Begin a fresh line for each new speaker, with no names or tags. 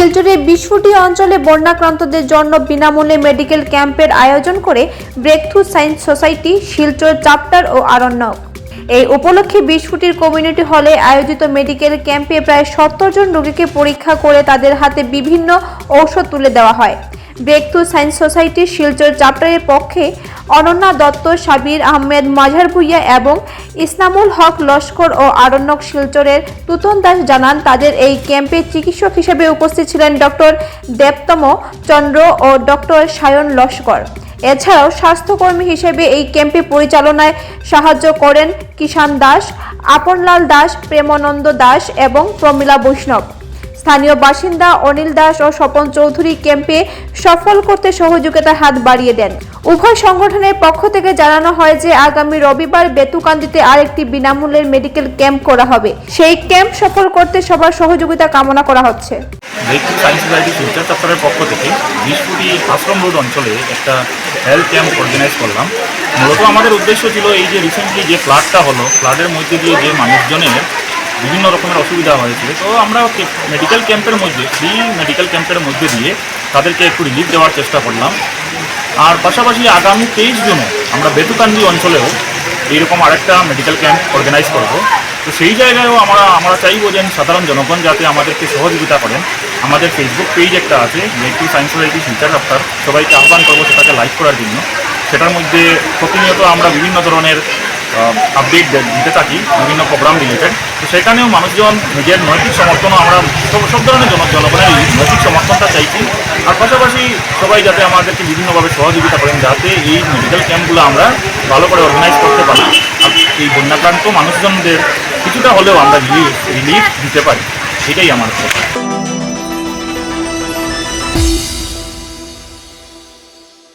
শিলচরের বিশ্বটি অঞ্চলে বন্যাক্রান্তদের জন্য বিনামূল্যে মেডিকেল ক্যাম্পের আয়োজন করে breakthrough science society, Silchar chapter ও আরণ্যক। এই উপলক্ষে বিশফুটির কমিউনিটি হলে আয়োজিত মেডিকেল ক্যাম্পে প্রায় সত্তর জন রোগীকে পরীক্ষা করে তাদের হাতে বিভিন্ন ঔষধ তুলে দেওয়া হয়। ব্রেকথ্রু সায়েন্স সোসাইটির শিলচর চ্যাপ্টারের পক্ষে অনন্যা দত্ত, সাবির আহমেদ মাঝার ভুইয়া এবং ইসলামুল হক লস্কর ও আরণ্যক শিলচরের তুতন দাস জানান, তাদের এই ক্যাম্পে চিকিৎসক হিসেবে উপস্থিত ছিলেন ডক্টর দেবতম চন্দ্র ও ডক্টর সায়ন লস্কর। এছাড়াও স্বাস্থ্যকর্মী হিসেবে এই ক্যাম্পে পরিচালনায় সাহায্য করেন কিষান দাস, আপনলাল দাস, প্রেমানন্দ দাস এবং প্রমীলা বৈষ্ণব। স্থানীয় বাসিন্দা অনিল দাস ও স্বপন চৌধুরী ক্যাম্পে সফল করতে সহযোগিতার হাত বাড়িয়ে দেন। উভয় সংগঠনের পক্ষ থেকে জানানো হয় যে, আগামী রবিবার বেতুকান্দিতে আরেকটি বিনামূল্যের মেডিকেল ক্যাম্প করা হবে। সেই ক্যাম্প সফল করতে সবার সহযোগিতা কামনা করা হচ্ছে।
পক্ষ থেকে আশ্রম রোড অঞ্চলে একটা হেলথ ক্যাম্প অর্গানাইজ করলাম। মূলত আমাদের উদ্দেশ্য ছিল এই যে রিসেন্টলি যে ফ্লাডটা হলো ফ্লাডের মধ্যে দিয়ে যে মানুষজনের বিভিন্ন রকমের অসুবিধা হয়েছে তো আমরা মেডিকেল ক্যাম্পের মধ্যে ফ্রি মেডিকেল ক্যাম্পের মধ্যে দিয়ে তাদেরকে একটু রিলিফ দেওয়ার চেষ্টা করলাম। আর পাশাপাশি আগামী তেইশ জুনে আমরা বেতুকান্দি অঞ্চলেও এইরকম আরেকটা মেডিকেল ক্যাম্প অর্গানাইজ করব। তো সেই জায়গায়ও আমরা আমরা চাইব যে সাধারণ জনগণ যাতে আমাদেরকে সহযোগিতা করেন। আমাদের ফেসবুক পেজ একটা আছে মেট্রি সায়েন্স সোসাইটি ফিউচার ডাক্তার সবাইকে আহ্বান করব সেটাকে লাইক করার জন্য। সেটার মধ্যে প্রতিনিয়ত আমরা বিভিন্ন ধরনের আপডেট দিতে থাকি, বিভিন্ন প্রোগ্রাম রিলেটেড তো সেখানেও মানুষজন নিজের নৈতিক সমর্থনও আমরা সব ধরনের জন জনগণের নৈতিক সমর্থনটা চাইছি। আর পাশাপাশি সবাই যাতে আমাদেরকে বিভিন্নভাবে সহযোগিতা করেন, যাতে এই মেডিকেল ক্যাম্পগুলো আমরা ভালো করে অর্গানাইজ করতে পারি। আর এই বন্যাক্রান্ত মানুষজনদের কিছুটা হলেও আমরা রিলিফ দিতে পারি। এটাই আমার কথা।